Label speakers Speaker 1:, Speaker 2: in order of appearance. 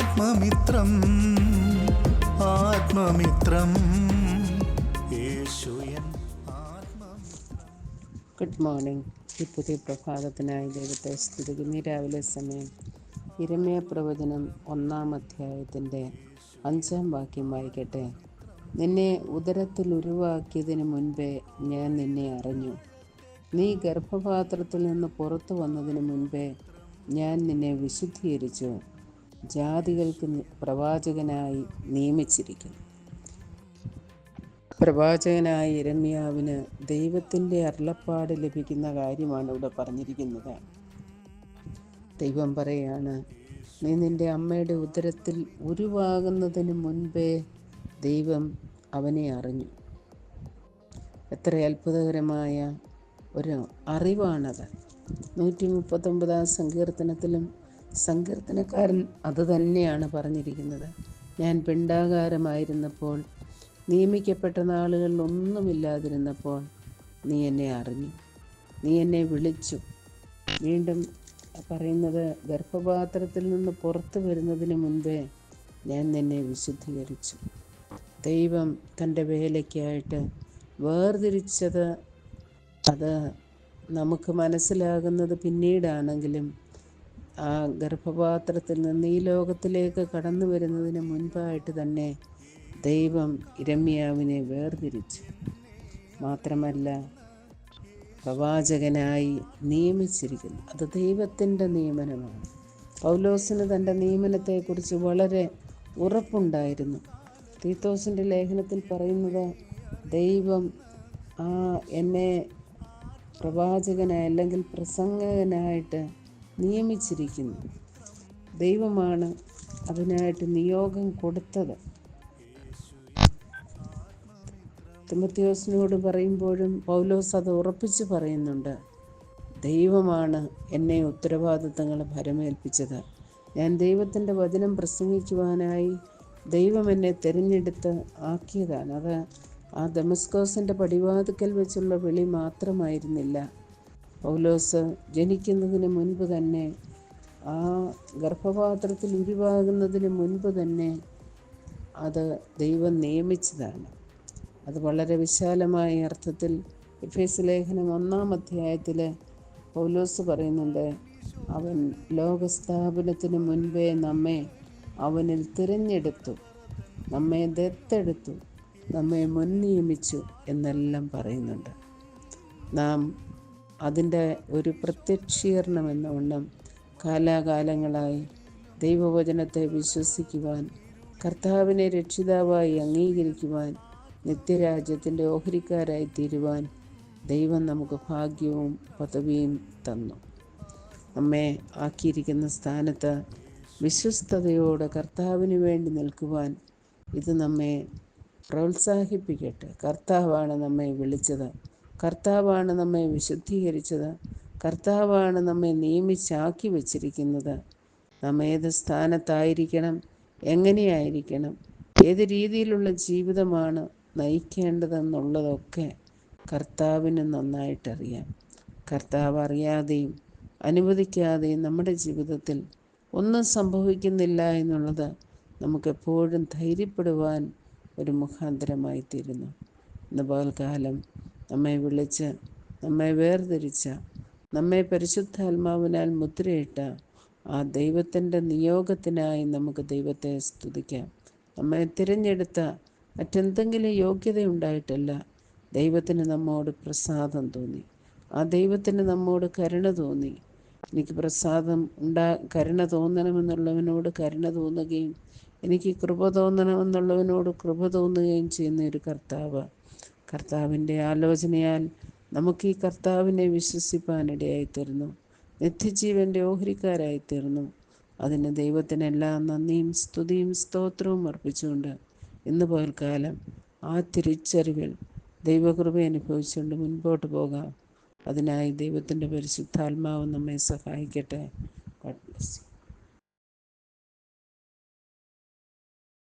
Speaker 1: ആത്മമിത്രം ആത്മമിത്രം.
Speaker 2: Good morning ഈ പുതിയ പ്രഭാതത്തിനായി ദൈവത്തെ സ്തുതിക്കുന്നു. രാവിലെ സമയം ഇരമയ പ്രവചനം ഒന്നാം അധ്യായത്തിന്റെ അഞ്ചാം വാക്യം വായിക്കട്ടെ. നിന്നെ ഉദരത്തിൽ ഉരുവാക്കിയതിന് മുൻപേ ഞാൻ നിന്നെ അറിഞ്ഞു. നീ ഗർഭപാത്രത്തിൽ നിന്ന് പുറത്തു വന്നതിന് മുൻപേ ഞാൻ നിന്നെ വിശുദ്ധീകരിച്ചു. ജാതികൾക്ക് പ്രവാചകനായി നിയമിച്ചിരിക്കുന്നു. പ്രവാചകനായ ഇരമ്യാവിന് ദൈവത്തിന്റെ അരുളപ്പാട് ലഭിക്കുന്ന കാര്യമാണ് ഇവിടെ പറഞ്ഞിരിക്കുന്നത്. ദൈവം പറയാണ് നീ നിന്റെ അമ്മയുടെ ഉദരത്തിൽ ഉരുവാകുന്നതിന് മുൻപേ ദൈവം അവനെ അറിഞ്ഞു. എത്ര അത്ഭുതകരമായ ഒരു അറിവാണത്. നൂറ്റി മുപ്പത്തൊമ്പതാം സങ്കീർത്തനത്തിലും സങ്കീർത്തനക്കാരൻ അത് തന്നെയാണ് പറഞ്ഞിരിക്കുന്നത്. ഞാൻ പിണ്ടാകാരമായിരുന്നപ്പോൾ നിയമിക്കപ്പെട്ട നാളുകളിൽ ഒന്നുമില്ലാതിരുന്നപ്പോൾ നീ എന്നെ അറിഞ്ഞു. നീ എന്നെ വിളിച്ചു. വീണ്ടും പറയുന്നത് ഗർഭപാത്രത്തിൽ നിന്ന് പുറത്തു വരുന്നതിന് മുൻപേ ഞാൻ നിന്നെ വിശുദ്ധീകരിച്ചു. ദൈവം തന്റെ വേലയ്ക്കായിട്ട് വേർതിരിച്ചത് അത് നമുക്ക് മനസ്സിലാകുന്നത് പിന്നീടാണെങ്കിലും ആ ഗർഭപാത്രത്തിൽ നിന്ന് ഈ ലോകത്തിലേക്ക് കടന്നു വരുന്നതിന് മുൻപായിട്ട് തന്നെ ദൈവം ഇരമ്യാവിനെ വേർതിരിച്ചു. മാത്രമല്ല പ്രവാചകനായി നിയമിച്ചിരിക്കുന്നു. അത് ദൈവത്തിന്റെ നിയമനമാണ്. പൗലോസിന് തന്റെ നിയമനത്തെക്കുറിച്ച് വളരെ ഉറപ്പുണ്ടായിരുന്നു. തീത്തോസിന്റെ ലേഖനത്തിൽ പറയുന്നത് ദൈവം ആ എന്നെ പ്രവാചകനായി അല്ലെങ്കിൽ പ്രസംഗകനായിട്ട് നിയമിച്ചിരിക്കുന്നു. ദൈവമാണ് അതിനായിട്ട് നിയോഗം കൊടുത്തത്. തിമത്തിയോസിനോട് പറയുമ്പോഴും പൗലോസ് അത് ഉറപ്പിച്ച് പറയുന്നുണ്ട്. ദൈവമാണ് എന്നെ ഉത്തരവാദിത്തങ്ങൾ ഭരമേൽപ്പിച്ചത്. ഞാൻ ദൈവത്തിന്റെ വചനം പ്രസംഗിക്കുവാനായി ദൈവം എന്നെ തിരഞ്ഞെടുത്ത് ആക്കിയതാണ്. അത് ആ ദമസ്കോസിന്റെ പടിവാതുക്കൽ വെച്ചുള്ള വിളി മാത്രമായിരുന്നില്ല. പൗലോസ് ജനിക്കുന്നതിന് മുൻപ് തന്നെ ആ ഗർഭപാത്രത്തിൽ ഉരുവാകുന്നതിന് മുൻപ് തന്നെ അത് ദൈവം നിയമിച്ചതാണ്. അത് വളരെ വിശാലമായ അർത്ഥത്തിൽ എഫേസ് ലേഖനം ഒന്നാം അധ്യായത്തിൽ പൗലോസ് പറയുന്നുണ്ട് അവൻ ലോകസ്ഥാപനത്തിന് മുൻപേ നമ്മെ അവനിൽ തിരഞ്ഞെടുത്തു നമ്മെ ദത്തെടുത്തു നമ്മെ മുൻ നിയമിച്ചു എന്നെല്ലാം പറയുന്നുണ്ട്. നാം അതിന്റെ ഒരു പ്രത്യക്ഷീകരണം എന്ന വണ്ണം കാലാകാലങ്ങളായി ദൈവവചനത്തെ വിശ്വസിക്കുവാൻ കർത്താവിനെ രക്ഷിതാവായി അംഗീകരിക്കുവാൻ നിത്യരാജ്യത്തിന്റെ ഓഹരിക്കാരായി തീരുവാൻ ദൈവം നമുക്ക് ഭാഗ്യവും പദവിയും തന്നു. നമ്മെ ആക്കിയിരിക്കുന്ന സ്ഥാനത്ത് വിശ്വസ്തയോടെ കർത്താവിന് വേണ്ടി നിൽക്കുവാൻ ഇത് നമ്മെ പ്രോത്സാഹിപ്പിക്കട്ടെ. കർത്താവാണ് നമ്മെ വിളിച്ചത്. കർത്താവാണ് നമ്മെ വിശുദ്ധീകരിച്ചത്. കർത്താവാണ് നമ്മെ നിയമിച്ചാക്കി വച്ചിരിക്കുന്നത്. നാം ഏത് സ്ഥാനത്തായിരിക്കണം? എങ്ങനെയായിരിക്കണം? ഏത് രീതിയിലുള്ള ജീവിതമാണ് നയിക്കേണ്ടതെന്നുള്ളതൊക്കെ കർത്താവിന് നന്നായിട്ടറിയാം. കർത്താവ് അറിയാതെയും അനുവദിക്കാതെയും നമ്മുടെ ജീവിതത്തിൽ ഒന്നും സംഭവിക്കുന്നില്ല എന്നുള്ളത് നമുക്കെപ്പോഴും ധൈര്യപ്പെടുവാൻ ഒരു മുഖാന്തരമായി തീരുന്നു ഇന്ന് പകൽക്കാലം നമ്മെ വിളിച്ച് നമ്മെ വേർതിരിച്ച നമ്മെ പരിശുദ്ധാത്മാവിനാൽ മുദ്രയിട്ട ആ ദൈവത്തിന്റെ നിയോഗത്തിനായി നമുക്ക് ദൈവത്തെ സ്തുതിക്കാം. നമ്മെ തിരഞ്ഞെടുത്ത മറ്റെന്തെങ്കിലും യോഗ്യതയുണ്ടായിട്ടല്ല ദൈവത്തിന് നമ്മോട് പ്രസാദം തോന്നി. ആ ദൈവത്തിന് നമ്മോട് കരുണ തോന്നി. എനിക്ക് പ്രസാദം ഉണ്ടാ കരുണ തോന്നണമെന്നുള്ളവനോട് കരുണ തോന്നുകയും എനിക്ക് കൃപ തോന്നണമെന്നുള്ളവനോട് കൃപ തോന്നുകയും ചെയ്യുന്ന ഒരു കർത്താവ് കർത്താവിന്റെ ആലോചനയാൽ നമുക്ക് ഈ കർത്താവിനെ വിശ്വസിപ്പാനിടയായി തീർന്നു നിത്യജീവന്റെ ഓഹരിക്കാരായി തീർന്നു അതിന് ദൈവത്തിന് എല്ലാ നന്ദിയും സ്തുതിയും സ്തോത്രവും അർപ്പിച്ചുകൊണ്ട് ഇന്ന് പകൽക്കാലം ആ തിരിച്ചറിവിൽ ദൈവകൃപ അനുഭവിച്ചുകൊണ്ട് മുൻപോട്ട് പോകാം. അതിനായി ദൈവത്തിന്റെ പരിശുദ്ധാത്മാവ് നമ്മെ സഹായിക്കട്ടെ. God bless.